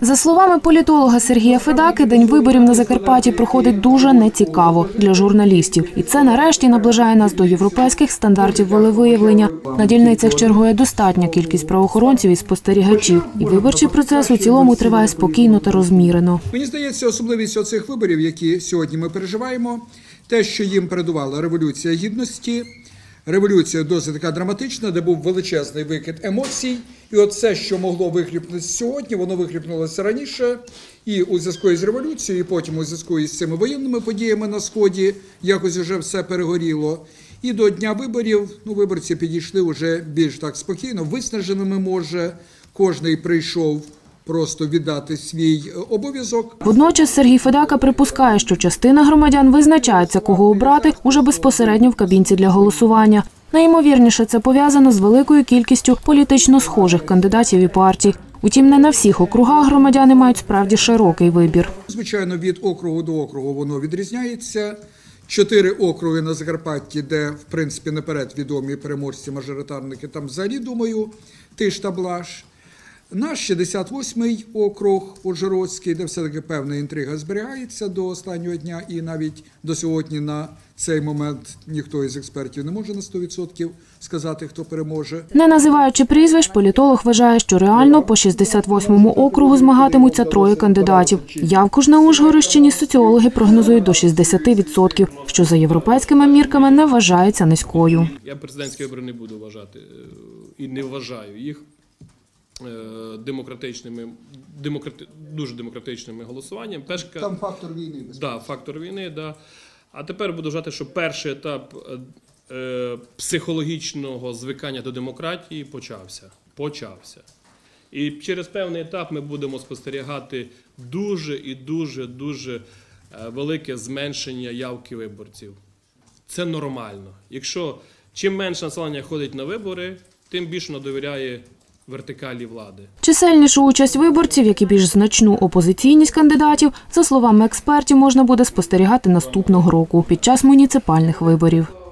За словами політолога Сергія Федаки, день виборів на Закарпатті проходить дуже нецікаво для журналістів, і це нарешті наближає нас до європейських стандартів волевиявлення. На дільницях чергує достатня кількість правоохоронців і спостерігачів, і виборчий процес у цілому триває спокійно та розмірено. Мені здається, особливість оцих виборів, які сьогодні ми переживаємо, те, що їм передувала революція гідності, революція досить така драматична, де був величезний викид емоцій. І от все, що могло вихліпнутися сьогодні, воно вихліпнулося раніше. І у зв'язку із революцією, і потім у зв'язку із цими воєнними подіями на сході, якось вже все перегоріло. І до дня виборів ну, виборці підійшли вже більш так спокійно, виснаженими може. Кожний прийшов просто віддати свій е, обов'язок. Водночас Сергій Федака припускає, що частина громадян визначається, кого обрати уже безпосередньо в кабінці для голосування. Найімовірніше це пов'язано з великою кількістю політично схожих кандидатів і партій. Утім, не на всіх округах громадяни мають справді широкий вибір. Звичайно, від округу до округу воно відрізняється. Чотири округи на Закарпатті, де в принципі наперед відомі переможці мажоритарники, там взагалі думаю, тиш та блаш. Наш 68-й округ Ужгородський, де все-таки певна інтрига зберігається до останнього дня, і навіть до сьогодні на цей момент ніхто із експертів не може на 100% сказати, хто переможе. Не називаючи прізвищ, політолог вважає, що реально по 68-му округу змагатимуться троє кандидатів. Явку ж на Ужгородщині соціологи прогнозують до 60%, що за європейськими мірками не вважається низькою. Я президентські вибори не буду вважати е, і не вважаю їх демократичними, демократи, дуже демократичними голосуванням. Першка, фактор війни. да, фактор війни, да. А тепер буду вважати, що перший етап е, е, психологічного звикання до демократії почався. Почався. І через певний етап ми будемо спостерігати дуже і дуже дуже е, велике зменшення явки виборців. Це нормально. Якщо чим менше населення ходить на вибори, тим більше воно довіряє вертикалі влади. Чисельнішу участь виборців, як і більш значну опозиційність кандидатів, за словами експертів, можна буде спостерігати наступного року під час муніципальних виборів.